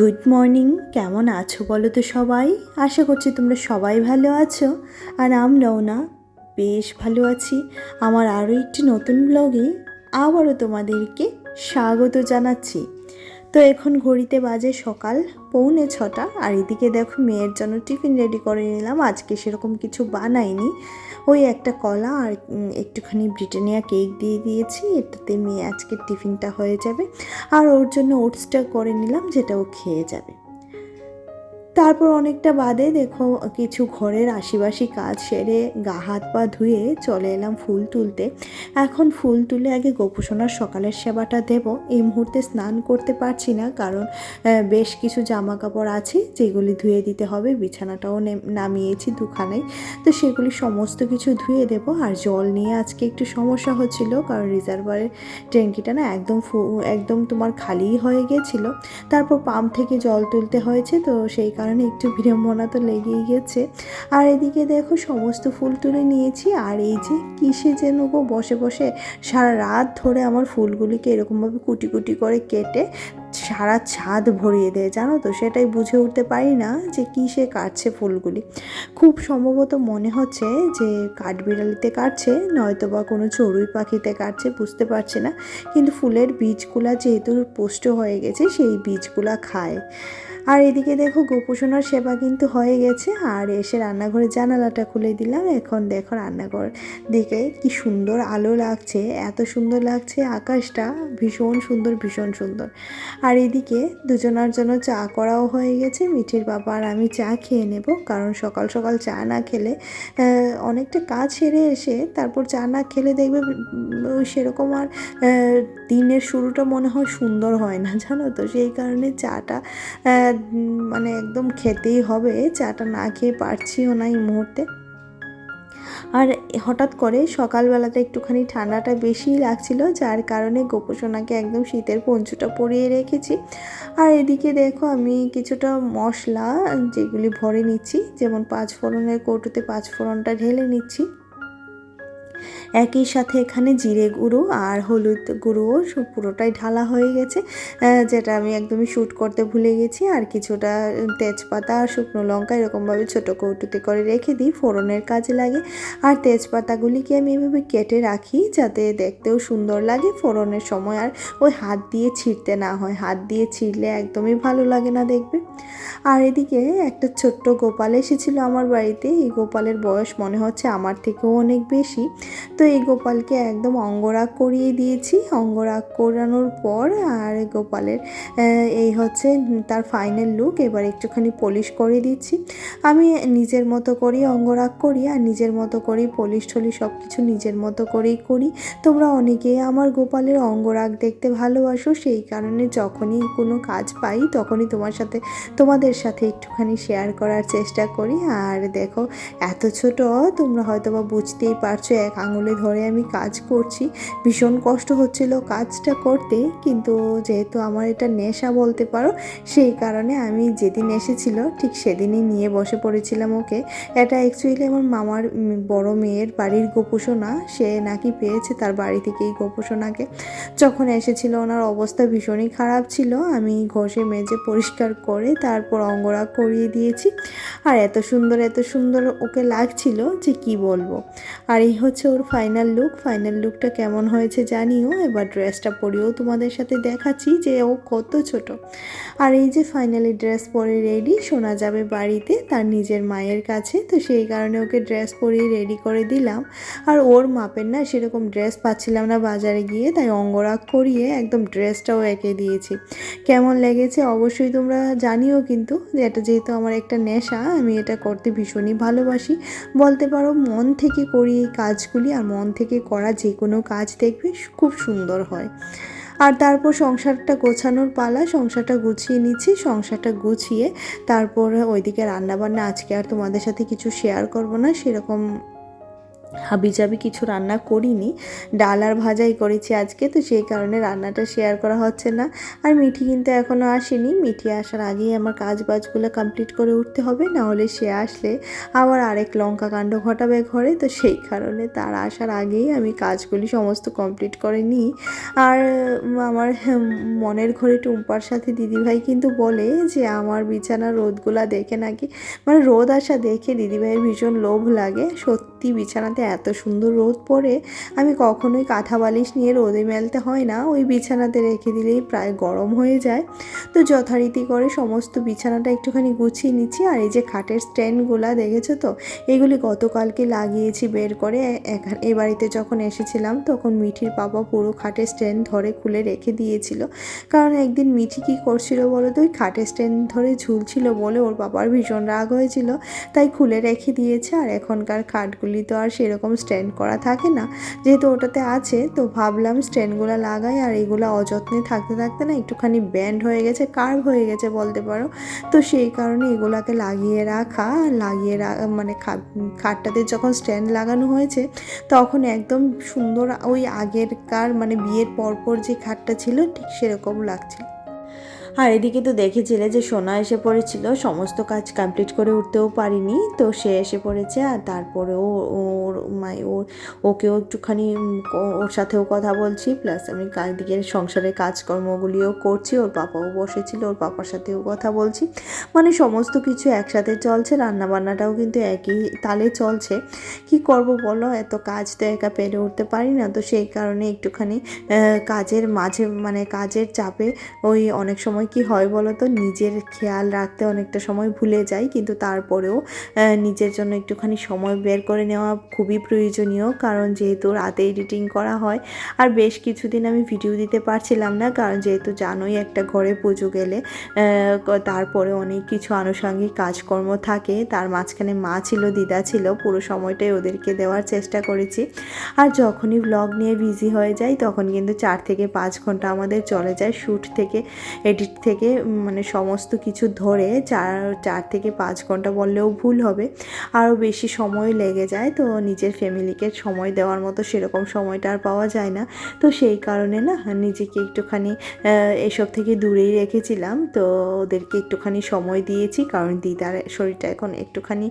Good morning কেমন আছো বলো তো সবাই? আশা করছি তোমরা সবাই ভালো আছো, আর আমরাও না, বেশ ভালো আছি। আমার আরও একটি নতুন ব্লগে আবারও তোমাদেরকে স্বাগত জানাচ্ছি। তো এখন ঘড়িতে বাজে সকাল পৌনে ছটা, আর এদিকে দেখো মেয়ের জন্য টিফিন রেডি করে নিলাম। আজকে সেরকম কিছু বানাইনি। ওই একটা কলা আর একটুখানি ব্রিটানিয়া কেক দিয়ে দিয়েছি। এটাতে মেয়ে আজকের টিফিনটা হয়ে যাবে। আর ওর জন্য ওটসটা করে নিলাম, যেটা ও খেয়ে যাবে। তারপর অনেকটা বাদে দেখো কিছু ঘরের আশিবাসি কাজ সেরে গা হাত পা ধুয়ে চলে এলাম ফুল তুলতে। এখন ফুল তুলে আগে গোপুসোনার সকালের সেবাটা দেব। এই মুহূর্তে স্নান করতে পারছি না কারণ বেশ কিছু জামা কাপড় আছে যেগুলি ধুয়ে দিতে হবে, বিছানাটাও নামিয়েছি দুখানেই তো সেগুলি সমস্ত কিছু ধুয়ে দেব। আর জল নিয়ে আজকে একটু সমস্যা হচ্ছিল কারণ রিজার্ভারের ট্যাঙ্কিটা না একদম একদম তোমার খালিই হয়ে গেছিল। তারপর পাম্প থেকে জল তুলতে হয়েছে তো সেই কারণে একটু বিড়ম্বনা তো লেগেই গেছে। আর এদিকে দেখো সমস্ত ফুল তুলে নিয়েছি। আর এই যে কিসে যেন গো বসে বসে সারা রাত ধরে আমার ফুলগুলিকে এরকমভাবে কুটি কুটি করে কেটে সারা ছাদ ভরিয়ে দেয়, জানো তো? সেটাই বুঝে উঠতে পারি না যে কিসে কাটছে ফুলগুলি। খুব সম্ভবত মনে হচ্ছে যে কাঠবিড়ালিতে কাটছে, নয়তো বা কোনো চড়ুই পাখিতে কাটছে, বুঝতে পারছি না। কিন্তু ফুলের বীজগুলা যেহেতু পুষ্ট হয়ে গেছে, সেই বীজগুলা খায়। আর এদিকে দেখো গোপোষণার সেবা কিন্তু হয়ে গেছে, আর এসে রান্নাঘরের জানালাটা খুলে দিলাম। এখন দেখো রান্নাঘর দিকে কি সুন্দর আলো লাগছে, এত সুন্দর লাগছে আকাশটা, ভীষণ সুন্দর ভীষণ সুন্দর। আর এদিকে দুজনার জন্য চা করাও হয়ে গেছে, মিঠির বাবা আর আমি চা খেয়ে নেব, কারণ সকাল সকাল চা না খেলে অনেকটা কাজ সেরে এসে তারপর চা না খেলে দেখবে সেরকম আর দিনের শুরুটা মনে হয় সুন্দর হয় না, জানো তো? সেই কারণে চাটা মানে একদম খেতেই হবে। চাটা না খেয়ে পারছিও না এই মুহূর্তে। আর হঠাৎ করে সকালবেলাতে একটুখানি ঠান্ডাটা বেশিই লাগছিল, যার কারণে গোপোষণাকে একদম শীতের পঞ্চুটা পরিয়ে রেখেছি। আর এদিকে দেখো, আমি কিছুটা মশলা, যেগুলি ভরে নিচ্ছি, যেমন পাঁচ ফোড়নের কৌটোতে পাঁচ ফোড়নটা ঢেলে নিচ্ছি। একই সাথে এখানে জিরে গুঁড়ো আর হলুদ গুঁড়োও পুরোটাই ঢালা হয়ে গেছে যেটা আমি একদমই শ্যুট করতে ভুলে গেছি। আর কিছুটা তেজপাতা আর শুকনো লঙ্কা এরকমভাবে ছোটো কৌটুতে করে রেখে দিই, ফোড়নের কাজে লাগে। আর তেজপাতাগুলিকে আমি এভাবে কেটে রাখি যাতে দেখতেও সুন্দর লাগে, ফোড়নের সময় আর ওই হাত দিয়ে ছিঁড়তে না হয়। হাত দিয়ে ছিঁড়লে একদমই ভালো লাগে না দেখবে। আর এদিকে একটা ছোট্ট গোপাল এসেছিল আমার বাড়িতে। এই গোপালের বয়স মনে হচ্ছে আমার থেকেও অনেক বেশি। তো এই গোপালকে একদম অঙ্গরাগ করিয়ে দিয়েছি। অঙ্গরাগ করানোর পর আর গোপালের এই হচ্ছে তার ফাইনাল লুক এবার একটুখানি পলিশ করে দিচ্ছি। আমি নিজের মতো করেই অঙ্গরাগ করি আর নিজের মতো করেই পলিশ টলিশ সব কিছু নিজের মতো করেই করি। তোমরা অনেকেই আমার গোপালের অঙ্গরাগ দেখতে ভালোবাসো। সেই কারণে যখনই কোনো কাজ পাই, তখনই তোমার সাথে, তোমাদের সাথে একটুখানি শেয়ার করার চেষ্টা করি। আর দেখো, এত ছোট, তোমরা হয়তো বা বুঝতেই পারছ, এক আঙুলে ধরে আমি কাজ করছি। ভীষণ কষ্ট হচ্ছিল কাজটা করতে, কিন্তু যেহেতু আমার এটা নেশা বলতে পারো, সেই কারণে আমি যেদিন এসেছিল, ঠিক সেদিনই নিয়ে বসে পড়েছিলাম ওকে। এটা অ্যাকচুয়ালি আমার মামার বড় মেয়ের বাড়ির গোপোষণা সে নাকি পেয়েছে তার বাড়ি থেকে এই গোপোষণাকে যখন এসেছিল ওনার অবস্থা ভীষণই খারাপ ছিল। আমি ঘষে মেজে পরিষ্কার করে তারপর অঙ্গরাগ করিয়ে দিয়েছি। আর এত সুন্দর এত সুন্দর ওকে লাগছিল যে কি বলব। আর এই হচ্ছে ওর ফাইনাল লুক ফাইনাল লুকটা কেমন হয়েছে জানিও। এবার ড্রেসটা পরেও তোমাদের সাথে দেখাচ্ছি যে ও কত ছোট। আর এই যে ফাইনালি ড্রেস পরে রেডি শোনা যাবে বাড়িতে তার নিজের মায়ের কাছে। তো সেই কারণে ওকে ড্রেস পরিয়ে রেডি করে দিলাম। আর ওর মাপের না সেরকম ড্রেস পাচ্ছিলাম না বাজারে গিয়ে, তাই অঙ্গরাগ করিয়ে একদম ড্রেসটাও এঁকে দিয়েছি। কেমন লেগেছে অবশ্যই তোমরা জানিও কিন্তু, যে এটা যেহেতু আমার একটা নেশা, আমি এটা করতে ভীষণই ভালোবাসি। বলতে পারো মন থেকে করি এই কাজগুলি, আর মন থেকে করা যে কোনো কাজ দেখবে খুব সুন্দর হয়। আর তারপর সংসারটা গোছানোর পালা, সংসারটা গুছিয়ে নিচ্ছি, সংসারটা গুছিয়ে তারপর ওইদিকে রান্নাবান্না আজকে আর তোমাদের সাথে কিছু শেয়ার করব না, সেরকম হাবিজাবি কিছু রান্না করিনি, ডাল আর ভাজাই করেছি আজকে, তো সেই কারণে রান্নাটা শেয়ার করা হচ্ছে না। আর মিঠি কিন্তু এখনও আসেনি, মিঠি আসার আগেই আমার কাজ বাজগুলো কমপ্লিট করে উঠতে হবে, না হলে সে আসলে আবার আরেক লঙ্কা কাণ্ড ঘটাবে ঘরে, তো সেই কারণে তার আসার আগেই আমি কাজগুলি সমস্ত কমপ্লিট করে নিই। আর আমার মনের ঘরে টুম্পার সাথে দিদিভাই কিন্তু বলে যে, আমার বিছানা রোদগুলা দেখে নাকি? মানে রোদ আসা দেখে দিদিভাইয়ের ভীষণ লোভ লাগে, সত্যি বিছানাতে এত সুন্দর রোদ পড়ে, আমি কখনোই কাঁথা বালিশ নিয়ে রোদে মেলতে হয় না। ওই বিছানাতে রেখে দিলেই প্রায় গরম হয়ে যায়। তো যথারীতি করে সমস্ত বিছানাটা একটুখানি গুছিয়ে নিচ্ছি। আর এই যে খাটের স্ট্যান্ডগুলো দেখেছ তো, এগুলি গতকালকে লাগিয়েছি বের করে। এ বাড়িতে যখন এসেছিলাম, তখন মিঠির বাবা পুরো খাটের স্ট্যান্ড ধরে খুলে রেখে দিয়েছিল। কারণ একদিন মিঠি কী করছিল বলো তো ওই খাটের স্ট্যান্ড ধরে ঝুলছিল বলে ওর বাবার ভীষণ রাগ হয়েছিল। তাই খুলে রেখে দিয়েছে। আর এখনকার খাটগুলি তো আর সেরকম স্ট্যান্ড করা থাকে না। যেহেতু ওটাতে আছে, তো ভাবলাম স্ট্যান্ডগুলো লাগাই আর এগুলো অযত্নে থাকতে থাকতে না একটুখানি ব্যান্ড হয়ে গেছে কার্ভ হয়ে গেছে বলতে পারো। তো সেই কারণে এগুলাকে লাগিয়ে রাখা, লাগিয়ে মানে খাটটাতে যখন স্ট্যান্ড লাগানো হয়েছে, তখন একদম সুন্দর ওই আগেরকার মানে বিয়ের পরপর যে খাটটা ছিল, ঠিক সেরকম লাগছিল। আর এদিকে তো দেখেছিলে যে সোনা এসে পড়েছিল, সমস্ত কাজ কমপ্লিট করে উঠতেও পারিনি, তো সে এসে পড়েছে আর তারপরেও ওর মাই, ওর, ওকেও একটুখানি ওর সাথেও কথা বলছি প্লাস আমি দিকে সংসারের কাজকর্মগুলিও করছি, ওর পাপাও বসেছিল, ওর পাপার সাথেও কথা বলছি মানে সমস্ত কিছু একসাথে চলছে, রান্নাবান্নাটাও কিন্তু একই তালে চলছে, কি করব বলো, এত কাজ তো একা পেরে উঠতে পারি না, তো সেই কারণে একটুখানি কাজের মাঝে মানে কাজের চাপে ওই অনেক সময় কি হয় বলো তো? নিজের খেয়াল রাখতে অনেকটা সময় ভুলে যাই, কিন্তু তারপরেও নিজের জন্য একটুখানি সময় বের করে নেওয়া খুবই প্রয়োজনীয়, কারণ যেহেতু রাতে এডিটিং করা হয়, আর বেশ কিছুদিন আমি ভিডিও দিতে পারছিলাম না, কারণ যেহেতু জানোই একটা ঘরে পুজো গেলে তারপরে অনেক কিছু আনুষঙ্গিক কাজকর্ম থাকে, তার মাঝখানে মা ছিল, দিদা ছিল, পুরো সময়টাই ওদেরকে দেওয়ার চেষ্টা করেছি। আর যখনই ব্লগ নিয়ে বিজি হয়ে যাই, তখন কিন্তু চার থেকে পাঁচ ঘণ্টা আমাদের চলে যায় শ্যুট থেকে এডিট থেকে মানে সমস্ত কিছু ধরে চার চার থেকে পাঁচ ঘণ্টা বললেও ভুল হবে। আরও বেশি সময় লেগে যায়, তো নিজের ফ্যামিলিকে সময় দেওয়ার মতো সেরকম সময়টা আর পাওয়া যায় না। তো সেই কারণে না, নিজেকে একটুখানি এসব থেকে দূরেই রেখেছিলাম। তো ওদেরকে একটুখানি সময় দিয়েছি, কারণ দিদার শরীরটা এখন একটুখানি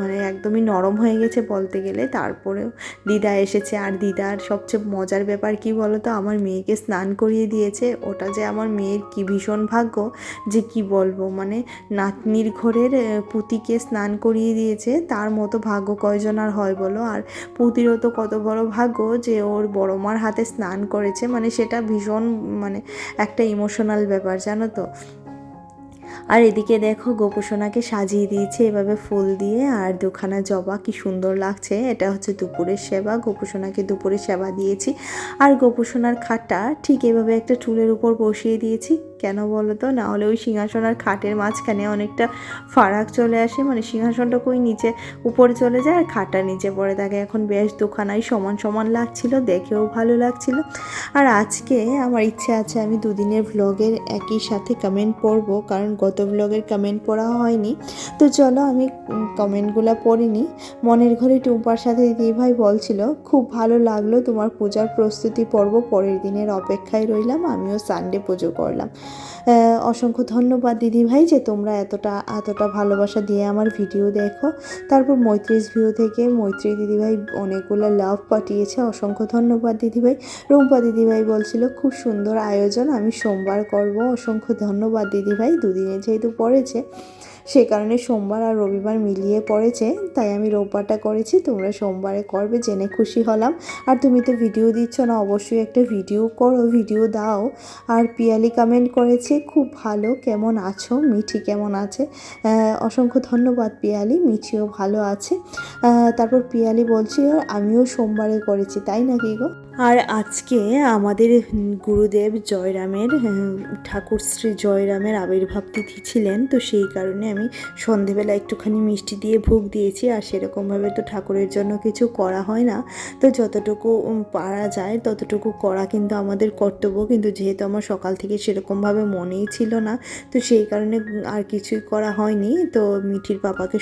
মানে একদমই নরম হয়ে গেছে বলতে গেলে। তারপরেও দিদা এসেছে। আর দিদার সবচেয়ে মজার ব্যাপার কি বলো তো আমার মেয়েকে স্নান করিয়ে দিয়েছে। ওটা যে আমার মেয়ের কি ভীষণ ভাগ্য যে কি বলব? মানে নাতনির ঘরের পুতিকে স্নান করিয়ে দিয়েছে, তার মতো ভাগ্য কয়জন আর হয় বলো? আর পুতিরও তো কত বড় ভাগ্য যে ওর বড় মার হাতে স্নান করেছে মানে সেটা ভীষণ মানে একটা ইমোশনাল ব্যাপার, জানো তো? আর এদিকে দেখো গোপোষণাকে সাজিয়ে দিয়েছে এভাবে ফুল দিয়ে। আর দুখানা জবা কি সুন্দর লাগছে। এটা হচ্ছে দুপুরের সেবা। গোপোষণাকে দুপুরে সেবা দিয়েছি। আর গোপোষণার খাটটা ঠিক এভাবে একটা চুলের উপর বসিয়ে দিয়েছি। কেন বলো তো? না হলে ওই সিংহাসন আর খাটের মাঝখানে অনেকটা ফারাক চলে আসে। মানে সিংহাসনটা কই? নিচে উপরে চলে যায় আর খাটটা নিচে পড়ে থাকে। এখন বেশ দুখানাই সমান সমান লাগছিল, দেখেও ভালো লাগছিল। আর আজকে আমার ইচ্ছে আছে আমি দুদিনের ভ্লগের একই সাথে কমেন্ট পড়ব, কারণ গত ভ্লগের কমেন্ট পড়া হয়নি। তো চলো আমি কমেন্টগুলো পড়িনি। মনের ঘরে টুম্পার সাথে দিদিভাই বলছিল, খুব ভালো লাগল তোমার পূজার প্রস্তুতি পর্ব। পরের দিনের অপেক্ষায় রইলাম। আমিও সানডে পুজো করলাম। অসংখ্য ধন্যবাদ দিদিভাই যে তোমরা এতটা এতটা ভালোবাসা দিয়ে আমার ভিডিও দেখো। তারপর মৈত্রীস ভিউ থেকে মৈত্রী দিদিভাই অনেকগুলো লাভ পাঠিয়েছে, অসংখ্য ধন্যবাদ দিদিভাই রুম্পা দিদিভাই বলছিল, খুব সুন্দর আয়োজন, আমি সোমবার করব। অসংখ্য ধন্যবাদ দিদিভাই দুদিনে যেহেতু পড়েছে। সে কারণে সোমবার আর রবিবার মিলিয়ে পড়েছে, তাই আমি রোববারটা করেছি, তোমরা সোমবারে করবে, জেনে খুশি হলাম। আর তুমি তো ভিডিও দিচ্ছ না, অবশ্যই একটা ভিডিও করো ভিডিও দাও। আর পিয়ালি কমেন্ট করেছে, খুব ভালো, কেমন আছো? মিঠি কেমন আছে? অসংখ্য ধন্যবাদ পিয়ালি, মিঠিও ভালো আছে। তারপর পিয়ালি বলছি আর আমিও সোমবারে করেছি। তাই নাকি গো? আর আজকে আমাদের গুরুদেব জয়রামের ঠাকুর শ্রী জয়রামের আবির্ভাব তিথি ছিলেন, তো সেই কারণে আমি সন্ধেবেলা একটুখানি মিষ্টি দিয়ে ভোগ দিয়েছি, আর সেরকমভাবে তো ঠাকুরের জন্য কিছু করা হয় না। তো যতটুকু পারা যায় ততটুকু করা কিন্তু আমাদের কর্তব্য, কিন্তু যেহেতু আমার সকাল থেকে সেরকমভাবে মনেই ছিল না, তো সেই কারণে আর কিছুই করা হয়নি। তো মিঠির পাপাকে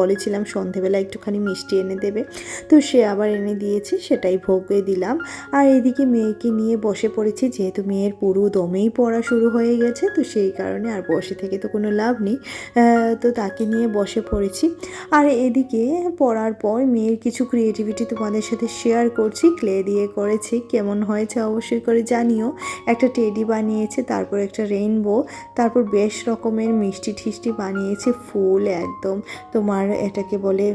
বলেছিলাম সন্ধেবেলা একটুখানি মিষ্টি এনে দেবে, তো সে আবার এনে দিয়েছে, সেটাই ভোগে দিলাম। আর এদিকে মেয়েকে নিয়ে বসে পড়েছি, যেহেতু মেয়ের পুরো দমেই পড়া শুরু হয়ে গেছে, তো সেই কারণে আর বসে থেকে তো কোনো লাভ নেই তো তাকে নিয়ে বসে পড়েছি। আর এদিকে পড়ার পর মেয়ের কিছু ক্রিয়েটিভিটি তোমাদের সাথে শেয়ার করছি ক্লে দিয়ে করেছি, কেমন হয়েছে অবশ্যই করে জানিও। একটা টেডি বানিয়েছে, তারপর একটা রেইনবো তারপর বেশ রকমের মিষ্টি ঠিষ্টি বানিয়েছে, ফুল একদম। তোমার এটাকে বলে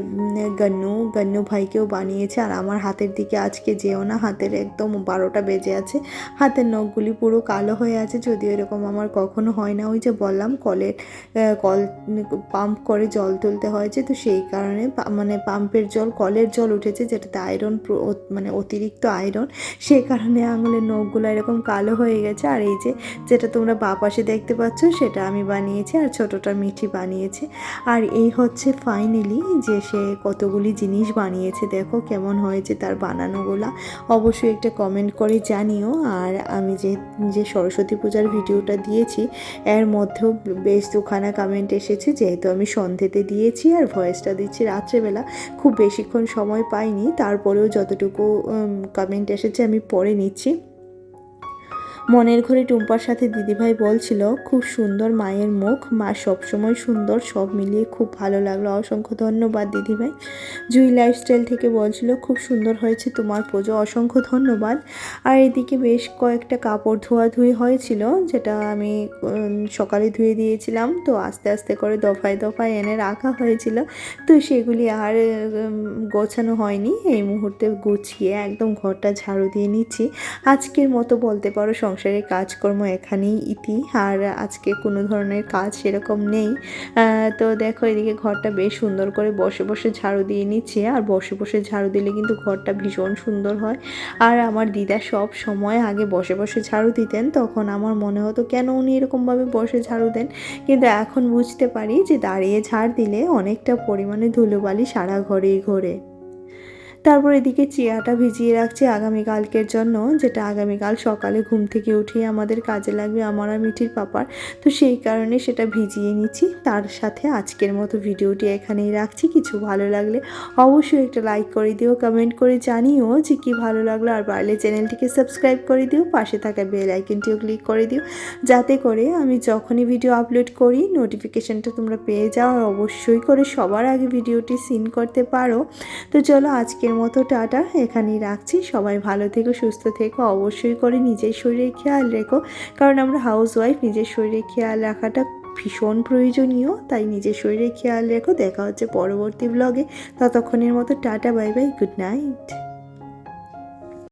গন্নু গন্নু ভাইকেও বানিয়েছে, আর আমার হাতের দিকে আজকে যেও না হাতের একদম বারোটা বেজে আছে। হাতের নখগুলি পুরো কালো হয়ে আছে, যদিও এরকম আমার কখনো হয় না। ওই যে বললাম, কলের কল পাম্প করে জল তুলতে হয়েছে তো সেই কারণে মানে পাম্পের জল, কলের জল উঠেছে যেটাতে আয়রন মানে অতিরিক্ত আয়রন সেই কারণে আঙুলের নখগুলো এরকম কালো হয়ে গেছে। আর এই যে যেটা তোমরা বা পাশে দেখতে পাচ্ছ, সেটা আমি বানিয়েছি আর ছোটোটা মিঠি বানিয়েছে। আর এই হচ্ছে ফাইনালি যে সে কতগুলি জিনিস বানিয়েছে। দেখো কেমন হয়েছে তার বানানোগুলা। অবশ্যই একটা কমেন্ট করে জানিও। আর আমি যে যে সরস্বতী পূজার ভিডিওটা দিয়েছি, এর মধ্যেও বেশ দুখানা কমেন্ট এসেছে, যেহেতু আমি সন্ধেতে দিয়েছি আর ভয়েসটা দিচ্ছি রাত্রেবেলা। খুব বেশিক্ষণ সময় পাইনি, তারপরেও যতটুকু কমেন্ট এসেছে আমি পড়ে নিচ্ছি। মনের ঘরে টুম্পার সাথে দিদিভাই বলছিল, খুব সুন্দর মায়ের মুখ। মা সবসময় সুন্দর, সব মিলিয়ে খুব ভালো লাগল। অসংখ্য ধন্যবাদ দিদিভাই। জুই লাইফস্টাইল থেকে বলছিল, খুব সুন্দর হয়েছে তোমার পুজো, অসংখ্য ধন্যবাদ। আর এদিকে বেশ কয়েকটা কাপড় ধোয়াধুয়ি হয়েছিল, যেটা আমি সকালে ধুয়ে দিয়েছিলাম। তো আস্তে আস্তে করে দফায় দফায় এনে রাখা হয়েছিল। তো সেগুলি আর গোছানো হয়নি। এই মুহূর্তে গুছিয়ে একদম ঘরটা ঝাড়ু দিয়ে নিচ্ছি। আজকের মতো বলতে পারো সংসারের কাজকর্ম এখানেই ইতি, আর আজকে কোনো ধরনের কাজ সেরকম নেই। তো দেখো এদিকে ঘরটা বেশ সুন্দর করে বসে বসে ঝাড়ু দিয়ে নিচ্ছে, আর বসে বসে ঝাড়ু দিলে কিন্তু ঘরটা ভীষণ সুন্দর হয়। আর আমার দিদা সব সময় আগে বসে বসে ঝাড়ু দিতেন, তখন আমার মনে হতো কেন উনি এরকমভাবে বসে ঝাড়ু দেন? কিন্তু এখন বুঝতে পারি যে দাঁড়িয়ে ঝাড় দিলে অনেকটা পরিমাণে ধুলোবালি সারা ঘরেই ঘোরে। তারপর এদিকে চিয়াটা ভিজিয়ে রাখছি আগামীকালকের জন্য, যেটা আগামীকাল সকালে ঘুম থেকে উঠিয়ে আমাদের কাজে লাগবে আমার আর মিঠির পাপার। তো সেই কারণে সেটা ভিজিয়ে নিচ্ছি। তার সাথে আজকের মতো ভিডিওটি এখানেই রাখছি। কিছু ভালো লাগলে অবশ্যই একটা লাইক করে দিও, কমেন্ট করে জানিও যে কী ভালো লাগল। আর পারলে চ্যানেলটিকে সাবস্ক্রাইব করে দিও, পাশে থাকা বেল আইকনটিও ক্লিক করে দিও। যাতে করে আমি যখনই ভিডিও আপলোড করি, নোটিফিকেশানটা তোমরা পেয়ে যাও। আর অবশ্যই করে সবার আগে ভিডিওটি সিন করতে পারো। তো চলো আজকের মতো টাটা। এখানেই রাখছি। সবাই ভালো থেকো, সুস্থ থেকো, অবশ্যই করে নিজের শরীরের খেয়াল রেখো। কারণ আমরা হাউস ওয়াইফ নিজের শরীরের খেয়াল রাখাটা ভীষণ প্রয়োজনীয়। তাই নিজের শরীরে খেয়াল রেখো। দেখা হচ্ছে পরবর্তী ব্লগে ততক্ষণের মতো tata bye bye good night